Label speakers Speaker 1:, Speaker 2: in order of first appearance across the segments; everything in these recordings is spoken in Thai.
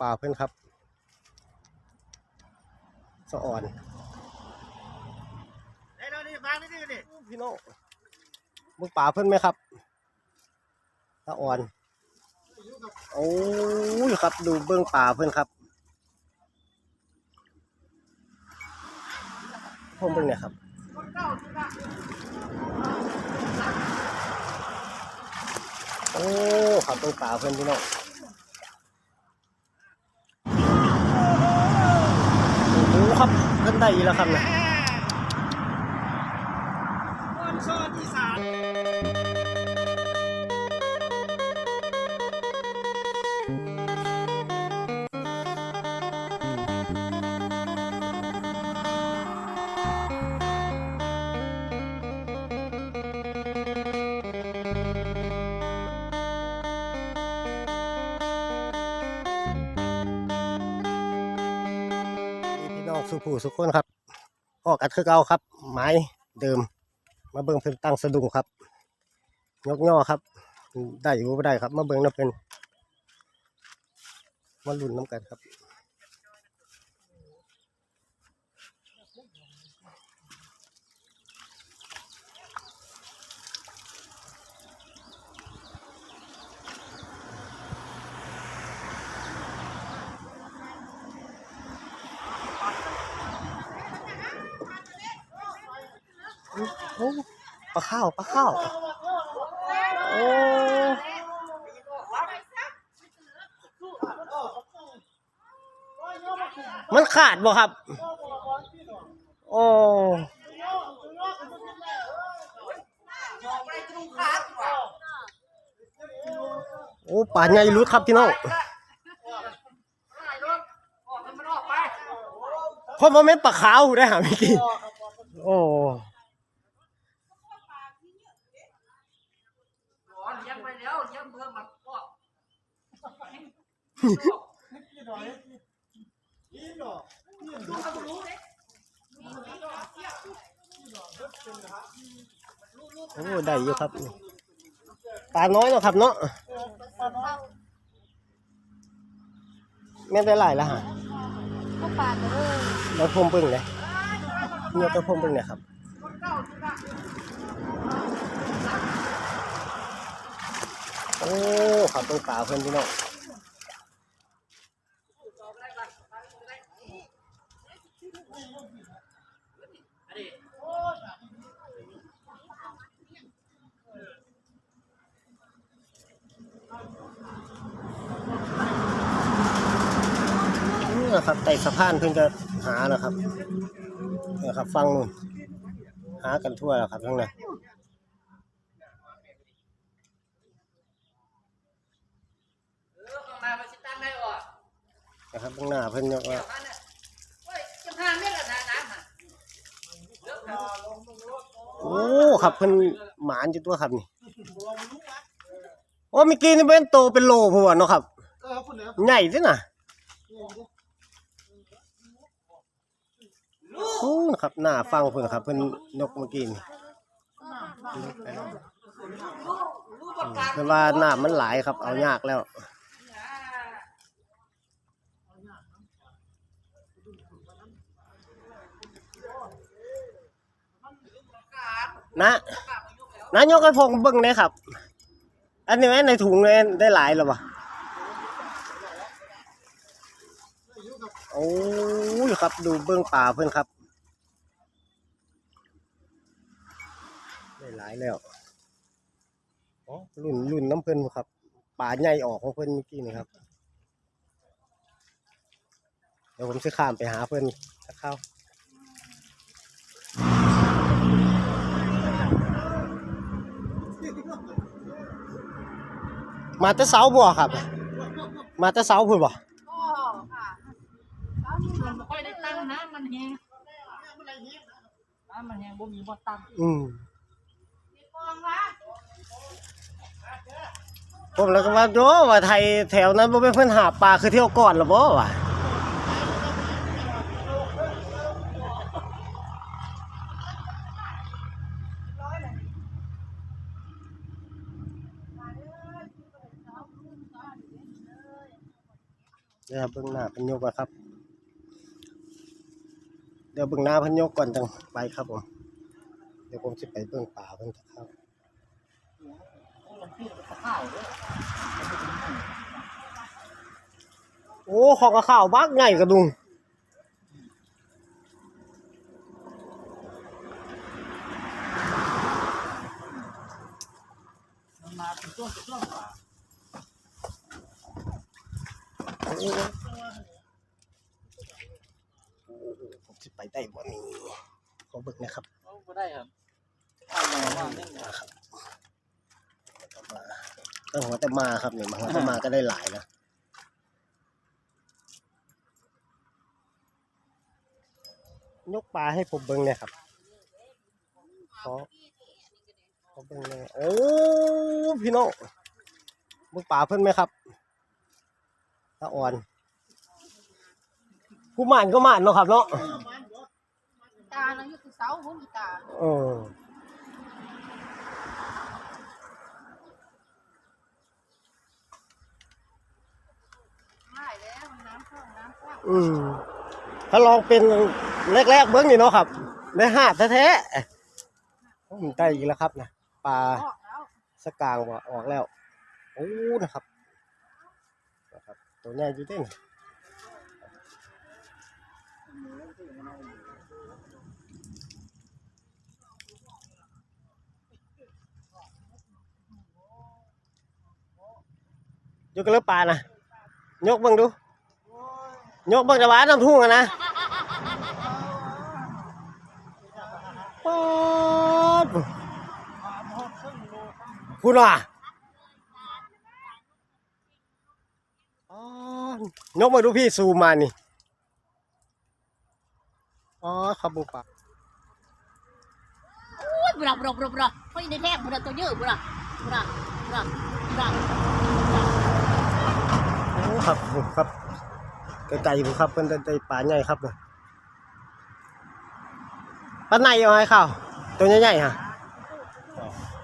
Speaker 1: ป่าเพื่อนครับ สะอ่อน
Speaker 2: ไอ้เรานี่ฟังนี่ดิ
Speaker 1: พี่น้องมึงป่าเพื่อนไหมครับสะอ่อนโอ้ยครับ ดูเบื้องป่าเพื่อนครับผมเบื้องเนี่ยครับโอ้ครับเบื้องป่าเพื่อนพี่น้องโอ้โห ครับเพื่นได้อีกแล้วครับเนี่ย
Speaker 2: อ
Speaker 1: งสุผู้สุคนครับออกอัดคือเก่าครับ ไม้เดิม มาเบิ้งเพิ่นตั้งสะดุ้งครับยกย่อครับ ได้อยู่บ่ได้ครับ มาเบิ้งน้ำเป็นมาลุ่นน้ำกันครับ โอ้ปลาข้าวปลาข้าวโอ้มันขาดบ่ครับ โอ้โอ้ป่าใหญ่รุดครับพี่น้องเพราะว่าแม่นปลาขาวได้หาไม่กี่โอ้
Speaker 2: เลี้ยงไปแล้วเลี้ยงเพิ่มมาก็
Speaker 1: โอ้ได้อยู่ครับปลาน้อยเนาะครับเนาะแม่ได้หลายแล้วฮะ
Speaker 3: เข้าปาเลย
Speaker 1: แล้วพรมเบิ่งเลยเนี่ยตัวพรมเบิ่งเนี่ยครับโอ้ขับตรงป่าเพื่อนพี่น้อง นี่นะครับไต่สะพานเพิ่งจะหาแล้วครับเนี่ยครับ ฟังนู่นหากันทั่วแล้วครับทั้งนั้น
Speaker 2: เออข้างหน้ามันะ
Speaker 1: ครับข้างหน้าเพิ่นย
Speaker 2: อันเนี่ยฮ้ยจะพาเม็ดละนะน้ำอะเลิกแล้ว
Speaker 1: โอ้ครับเพิ่นหมานอยู่ตัวครับนี่โอ้เมื่อกี้นี่เป็นโตเป็นโลพวเนาะครับใหญ่ด้วยนะโอ้นะครับหน้าฟังเพิ่นครับเพิ่นนกเมื่อกี้นี่
Speaker 2: รู้ประกาศ
Speaker 1: เพิ่นว่าน้ามันหลายครับเอายากแล้ว นะนะยกให้พงเบิ่งได้ครับ อันนี้แม่ในถุงเลยได้หลายหรอวะโอ้ยครับ ดูเบื้องป่าเพื่อนครับ ได้หลายแล้วอ๋อรุ่นรุ่นน้ำเพื่อนครับป่าใหญ่ออกของเพื่อนเมื่อกี้นี่ครับ เดี๋ยวผมจะข้ามไปหาเพื่อนสักเข้าว มาแต่เสาบ่ครับ มาแต่เสาพุ่นบ่
Speaker 3: ก็ค่ะแล้วนี่มัน
Speaker 2: ค่อยได้ตั้งน้ำมันแห้งน้ำมันแห้งบ่มีบ่ตั้ง
Speaker 1: อืม
Speaker 3: มีกองวะ
Speaker 1: ผมแล้วก็ว่าโยว่าไทยแถวนั้นบ่เป็นเพิ่นหาปลาคือเที่ยวก่อนหรอบ่วะ ดี๋ยวเบื้องหน้าพันยกก่อนครับ เดี๋ยวเบื้องหน้าพันยกก่อนจังไปครับผมเดี๋ยวผมจะไปเบื้องป่าเพิ่นจะครับ
Speaker 2: ข้าว
Speaker 1: โอ้ของกระข้าวบักใหญ่กระดุง
Speaker 2: มาเป็นช่วงเป็นช่วงกว่า
Speaker 1: โอ้ ผมจะไปได้บ่นี่ขอเบิ่งนะครับ
Speaker 2: เอาก็ได้ครับข้าวมาว่าเนี่ย
Speaker 1: นะครับก็หัวแต่มาครับเนี่ยมาหัวแต่มาก็ได้หลายนะยกปลาให้ผมเบิ่งเนี่ยครับขอขอเบิ่งเลยโอ้พี่น้องเบิ่งปลาเพิ่นไหมครับ ตาอ่อนผู้หมานก็หมานเนาะครับเนาะ
Speaker 3: ตาเราอยู่ที่เสาหุ่นอีตา
Speaker 1: เออ
Speaker 3: ไม่แล้วน้ำท่วมน้ำท่วม
Speaker 1: อืมถ้าลองเป็นแรกๆเบิ้งนี่เนาะครับได้ห้าแท้ๆผมได้อีกแล้วครับนะปลา
Speaker 3: ออกแล้ว
Speaker 1: สกางว่าออกแล้ว โอ้นะครับ นะครับตัวใหญ่อยู่เด้นยกกระเลือ อยกมาดูพี่ซูมมานี่ อ๋อขับบุปะ
Speaker 4: อุ้ยบุระบุระบุระบุระเพราะอยู่ในแท้บุระตัวเยอะบุระบุระบุระบุระ
Speaker 1: โอ้ครับครับไกลๆผมครับเพิ่นได้ได้ปลาใหญ่ครับเนี่ยปลาไหนเอาให้ข้าวตัวใหญ่ๆฮะ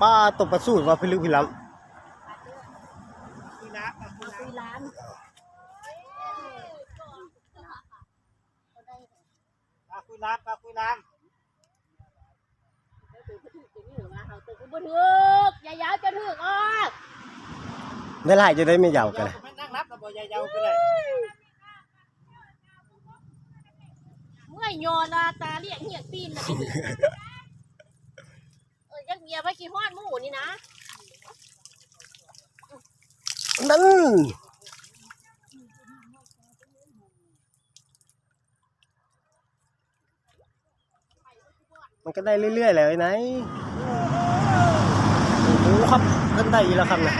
Speaker 1: ปลาตบปลาสูตรว่าพิลึกพิล้
Speaker 4: คุยร้าน
Speaker 2: ป ลาคุยน้ำปลาคุยน้
Speaker 4: ตัวกูบ่ถึกอย่ายาวจะถึกออกำ
Speaker 1: ได้หลายจะได้ไม่ยาวกันเลย
Speaker 2: ไม่นั่งนับระบบยาวๆไปเลย
Speaker 4: เมื่อยนาตาเรียกเหียกปีนนะพี่เออยังเมียไปกี่ฮอดมู่นี่นะ
Speaker 1: นั่น มันก็ได้เรื่อยๆแหละไอ้ไหนโอ้โหครับเพิ่นได้อีกแล้วครับเนี่ย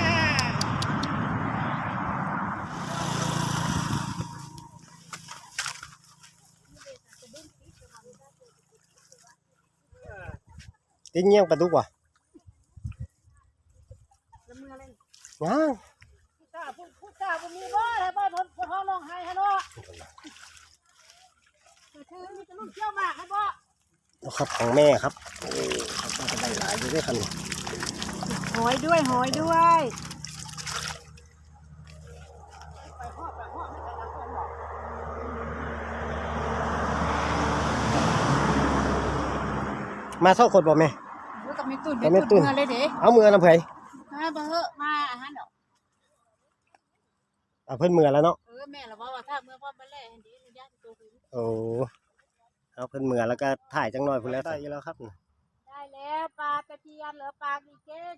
Speaker 1: ติงเงี้ยงปลาดุกว่ะยัง
Speaker 2: ผู้ชายผู้ผู้ชายมันมีบ่ให้บ่พอท้องร้องไห้ฮะเนาะคือมีแต่ลูกเที่ยวมากให้บ่
Speaker 1: นะครับของแม่ครับโอ้ครับมันก็ได้หลายอยู่ด้วยครับนี่
Speaker 3: หอยด้วยหอยด้วย
Speaker 1: มาเท่าคนบ่แม่
Speaker 3: แล้วก็มีตุ่น
Speaker 1: ก็มีตุ่น
Speaker 3: เมื่อเลยเด้
Speaker 1: เอามือน้ำเผย
Speaker 3: มาเบอะมาอาหารเนาะ
Speaker 1: เอาเพิ่นมือแล้วเนาะ
Speaker 3: เออแม่เราว่าถ้าเมื่อพ่อมาแล่เห็นดีญาติตัวคุณ
Speaker 1: โอ้ เอาเพิ่นมือแล้วก็ถ่ายจังหน่อยพุ่นแล้วได้อยู่แล้วครับ
Speaker 3: ได้แล้วปลาตะเพียนเหลือปลากีเก้ง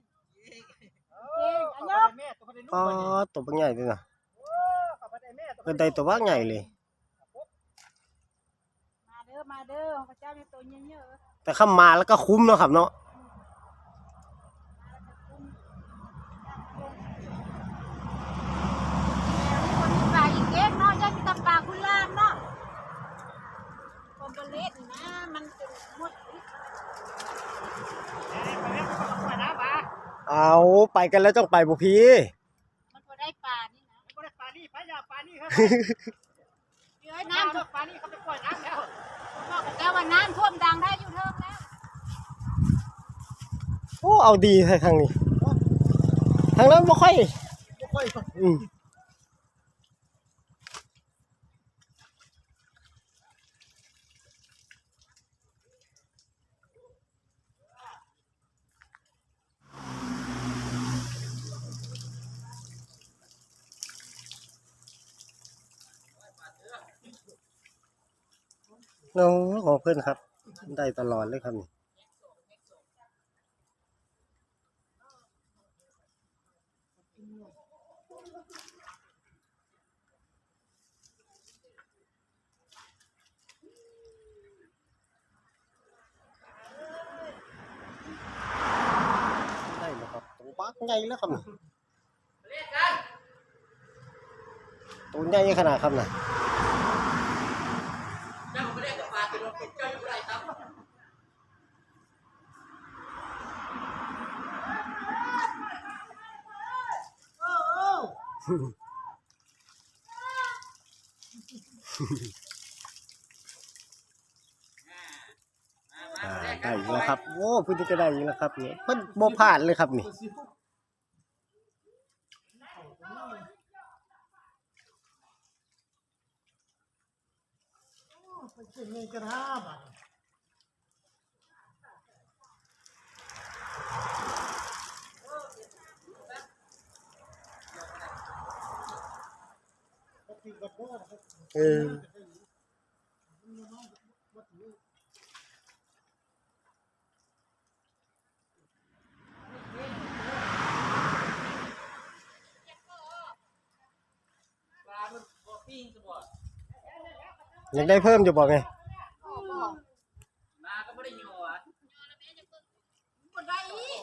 Speaker 2: เก่งอันยกแม่ตัวได้ลูก
Speaker 1: อ๋อ
Speaker 2: บ่นี่
Speaker 1: ตัวบางใหญ่ด้วยนะ
Speaker 2: ขอบได้แม่ตัว
Speaker 1: เพิ่นได้ตัวบางใหญ่เลย
Speaker 3: มาเด้อมาเด้อพระเจ้าในตัวเยอะ
Speaker 1: แต่เข้ามาแล้วก็คุ้มเนาะครับเนาะ
Speaker 3: ๆคนที่ปลากีเก้งเนาะยังมีแต่ปลาคุณลามเนาะคอมเบเลสนะมันเป็นหมด
Speaker 1: เอา ไปกันแล้วต้องไปบุพี
Speaker 3: มันพอได้ปลานี่นะ
Speaker 2: บ่ได้ปลานี่ปลายาปลานี่ครับ
Speaker 3: เดี๋ยว
Speaker 2: น้ำ
Speaker 3: น้ำ
Speaker 2: ปลานี่เขาไปปล่อยน้ำแล้ว
Speaker 3: บอกกับเจ้าว่าน้ำท่วมดังได้อยู่เทิงแล้ว
Speaker 1: โอ้เอาดีทางนี้ทางนั้นบ่ค่อย
Speaker 2: บ่ค่อย
Speaker 1: อืม โอ้ของเพื่อนครับ ได้ตลอดเลยครับนี่ได้แล้วครับตัวปักใหญ่แล้วครับตัวใหญ่ขนาดครับน่ะ อ่าได้อีกแล้วครับ โอ้เพิ่งจะได้อีกแล้วครับเนี่ยเพิ่นบ่พลาดเลยครับนี่
Speaker 2: ไปกินนี่กระทาบาดกินกับพ่อนะครับ
Speaker 1: เอออยากได้เพิ่มอยู่บอกไง
Speaker 3: บ่ได้อีก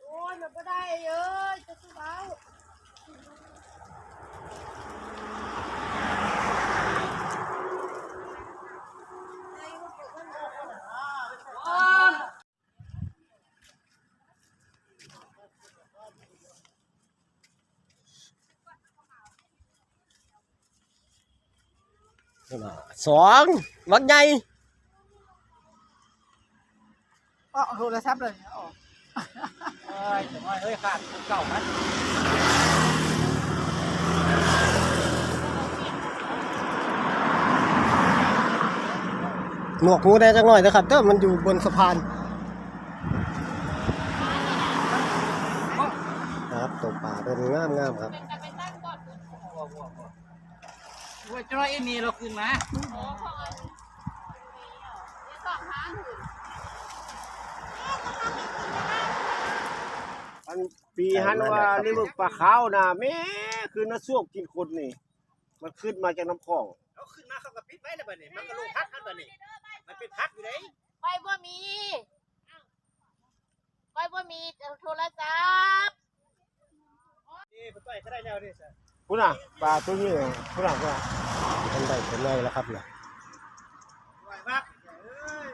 Speaker 3: โอ้ยมันบ่ได้เอ้ยจะสู้เอา
Speaker 1: สองวักใหญ่
Speaker 2: อ๋อโทรศัพท์เลยอ๋อเอ้ยจะน้อยเฮ้ยขาดเก่ามั้ย
Speaker 1: หนวกหูได้จังหน่อยนะครับเด้อมันอยู่บนสะพานครับตกป่าเป็นงามงามๆครับ
Speaker 2: ว่าจะน้อยไอ้นี่เราขึ้นมา
Speaker 5: อันปีฮันว่านี่มึงปลาขาวนะแม่คือน้าซวกกินคนนี่ มันขึ้นมาจากน้ำคลอง
Speaker 2: เอาขึ้นมาเขาก็ปิดไว้แล้วบัดนี้มันก็ลงพักกันบัดนี้มันเป็นพักอยู่ไหน
Speaker 3: ไปบ่มีไปบ่มีโทรศัพท์
Speaker 2: นี่ไปต่อยก็ได้แล้วนี่สิ
Speaker 5: พุ่นน่ะปลาตัวนี้พุ่นน่ะพุ่นน่ะ
Speaker 1: มันได้เป็นไงแล้วครับเนี่ย
Speaker 2: ไหวมากเอ้ย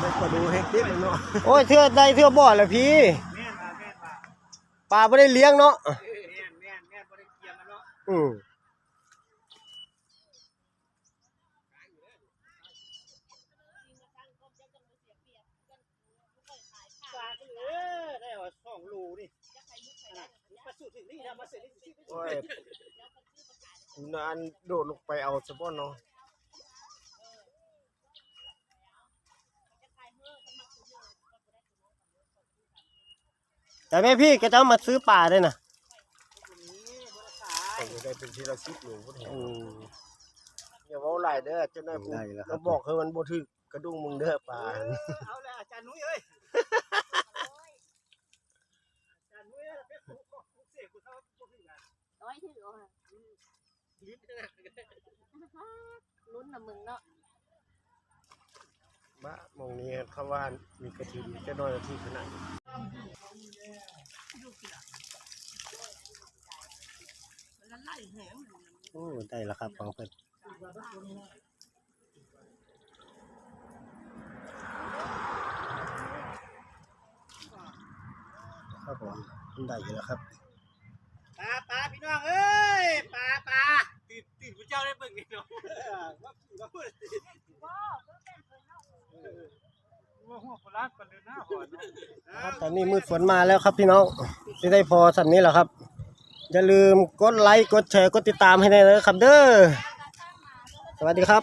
Speaker 5: ได้ปลาดูเฮ็ดติดเลยเนาะ
Speaker 1: โอ้ยเทื่อได้เทื่อบ่อแหละพี่
Speaker 2: แม่นมาแม่นมา
Speaker 1: ปลาไม่ได้เลี้ยงเนาะ
Speaker 2: เอ้ยแม่นแม่นแม่นบ่ได้เกี่ยมมันเนาะ
Speaker 1: อืม
Speaker 2: ปลาก็เออได้ว่าสองรูนี่น่ะมาสู้ถึงนี่นะมาเสร็จนี่สิ
Speaker 5: โอ้ยคุณน่ะอันโดดลงไปเอาซะบ่เนาะ
Speaker 1: แต่แม่พี่ก็จะเอามาซื้อปลาด้วยนะ
Speaker 5: ผมได้เป็นทีละ10โลพุ่น
Speaker 1: อืม
Speaker 5: อย่าเว้าหลายเด้อเจ้านายกู
Speaker 1: ได้แล้วครับ
Speaker 5: เราบอกให้มันบ่ถึกกระดุงมึงเด้อปลา
Speaker 2: เอาแล้วอาจารย์นุ้ยเอ้ยอาจารย์นุ้ยเอ้ยเป็นผู้ผู้เสกผู้เท่าผู้ถึงอะ
Speaker 3: น้อยถือเอาค่ะ
Speaker 2: ลิ้นนะ
Speaker 3: ลุ้นนะมึงเนาะ
Speaker 5: บ้ามองนี้เขาว่ามีกระถิ่นจะน้อยนาทีขนาด
Speaker 1: โอ้ได้แล้วครับของเพิ่นครับผมได้อยู่แล้วครับ
Speaker 2: ปลาปลาพี่น้องเอ้ยปลาปลาติดติดพระเจ้าได้เบิ่งนี่เนาะว่าขี่ว่าพูดว่าหัวโครั
Speaker 1: บตอนนี้มืดฝนมาแล้วครับพี่น้องที่ได้พอสันนี้แหละครับ อย่าลืมกดไลค์กดแชร์กดติดตามให้ได้เลยครับ เด้อสวัสดีครับ